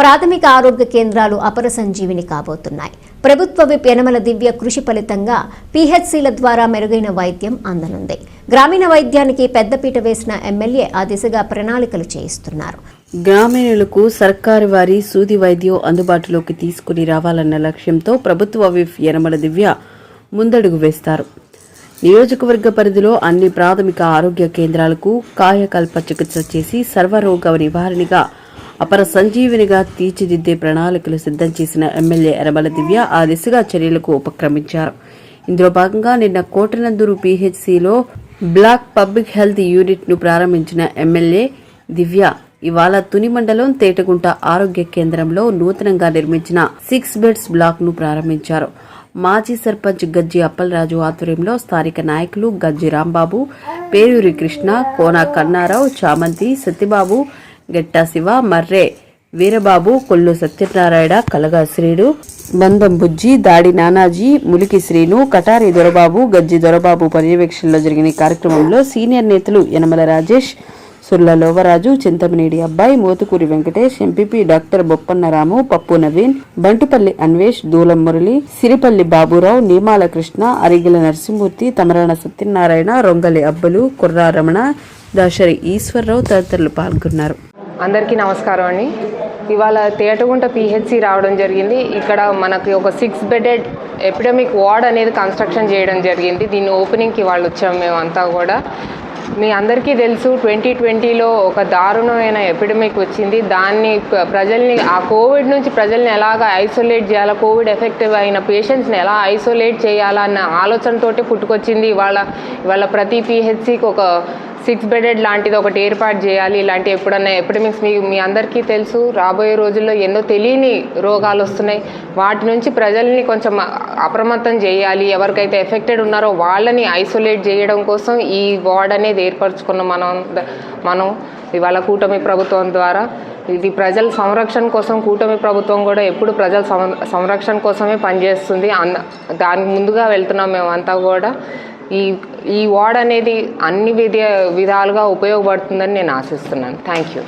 ప్రాథమిక ఆరోగ్య కేంద్రాలు అపర సంజీవిని కాబోతున్నాయి. ప్రభుత్వ విప్ యనమల దివ్య కృషి ఫలితంగా పీహెచ్సీల ద్వారా మెరుగైన వైద్యం అందనుంది. గ్రామీణ వైద్యానికి పెద్దపీట వేసిన ఎమ్మెల్యే ఆ దిశగా ప్రణాళికలు చేయిస్తున్నారు. గ్రామీణులకు సర్కారు వారి సూది వైద్యం అందుబాటులోకి తీసుకుని రావాలన్న లక్ష్యంతో ప్రభుత్వ విఫ్ యనమల దివ్య ముందడుగు వేస్తారు. నియోజకవర్గ పరిధిలో అన్ని ప్రాథమిక ఆరోగ్య కేంద్రాలకు కాయకల్ప చికిత్స చేసి సర్వరోగ నివారణగా అపర సంజీవినిగా తీర్చిదిద్దే ప్రణాళికలు సిద్ధం చేసిన ఎమ్మెల్యే ఎరమల దివ్య ఆ దిశగా చర్యలకు ఉపక్రమించారు. ఇందులో భాగంగా నిన్న కోటనందూరు పీహెచ్సిలో బ్లాక్ పబ్లిక్ హెల్త్ యూనిట్ను ప్రారంభించిన ఎమ్మెల్యే దివ్య ఇవాళ తుని మండలం తేటగుంట ఆరోగ్య కేంద్రంలో నూతనంగా నిర్మించిన సిక్స్ బెడ్స్ బ్లాక్ను ప్రారంభించారు. మాజీ సర్పంచ్ గజ్జి అప్పలరాజు ఆధ్వర్యంలో స్థానిక నాయకులు గజ్జి రాంబాబు పేరూరి కృష్ణ కోన కన్నారావు చామంతి సత్యబాబు గెట్టా శివ మర్రే వీరబాబు కొల్లు సత్యనారాయణ కలగా శ్రీడు బందం బుజ్జి దాడి నానాజీ ములికి శ్రీను కటారి దొరబాబు గజ్జి దొరబాబు పర్యవేక్షణలో జరిగిన కార్యక్రమంలో సీనియర్ నేతలు యనమల రాజేష్ సుర్ల లోవరాజు చింతమనేడి అబ్బాయి మోతుకూరి వెంకటేష్ ఎంపీపీ డాక్టర్ బొప్పన్నరాము పప్పు నవీన్ బంటుపల్లి అన్వేష్ దూలం మురళి సిరిపల్లి బాబురావు నీమాల కృష్ణ అరిగిల నరసింహూర్తి తమరాణ సత్యనారాయణ రొంగలి అబ్బలు కుర్రా రమణ దాశరి ఈశ్వరరావు తదితరులు పాల్గొన్నారు. అందరికీ నమస్కారం అండి. ఇవాళ తేటగుంట పిహెచ్సి రావడం జరిగింది. ఇక్కడ మనకి ఒక సిక్స్ బెడెడ్ ఎపిడమిక్ వార్డ్ అనేది కన్స్ట్రక్షన్ చేయడం జరిగింది. దీన్ని ఓపెనింగ్కి వాళ్ళు వచ్చాము మేమంతా కూడా. మీ అందరికీ తెలుసు ట్వంటీ ట్వంటీలో ఒక దారుణమైన ఎపిడమిక్ వచ్చింది. దాన్ని ప్రజల్ని ఆ కోవిడ్ నుంచి ప్రజల్ని ఎలాగ ఐసోలేట్ చేయాలా కోవిడ్ ఎఫెక్టివ్ అయిన పేషెంట్స్ని ఎలా ఐసోలేట్ చేయాలా అన్న ఆలోచనతోటి పుట్టుకొచ్చింది. ఇవాళ ఇవాళ ప్రతి పిహెచ్సికి ఒక సిక్స్ బెడెడ్ లాంటిది ఒకటి ఏర్పాటు చేయాలి ఇలాంటి ఎప్పుడన్నా ఎపిడమిక్స్ మీ మీ అందరికీ తెలుసు. రాబోయే రోజుల్లో ఎన్నో తెలియని రోగాలు వస్తున్నాయి. వాటి నుంచి ప్రజల్ని కొంచెం అప్రమత్తం చేయాలి. ఎవరికైతే ఎఫెక్టెడ్ ఉన్నారో వాళ్ళని ఐసోలేట్ చేయడం కోసం ఈ వార్డ్ అనేది ఏర్పరచుకున్నాం మనం మనం ఇవాళ కూటమి ప్రభుత్వం ద్వారా. ఇది ప్రజల సంరక్షణ కోసం కూటమి ప్రభుత్వం కూడా ఎప్పుడు ప్రజల సం- సంరక్షణ కోసమే పనిచేస్తుంది అన్న దానికి ముందుగా వెళ్తున్నాం మేమంతా కూడా. ఈ ఈ వార్డ్ అనేది అన్ని విధ విధాలుగా ఉపయోగపడుతుందని నేను ఆశిస్తున్నాను. Thank you.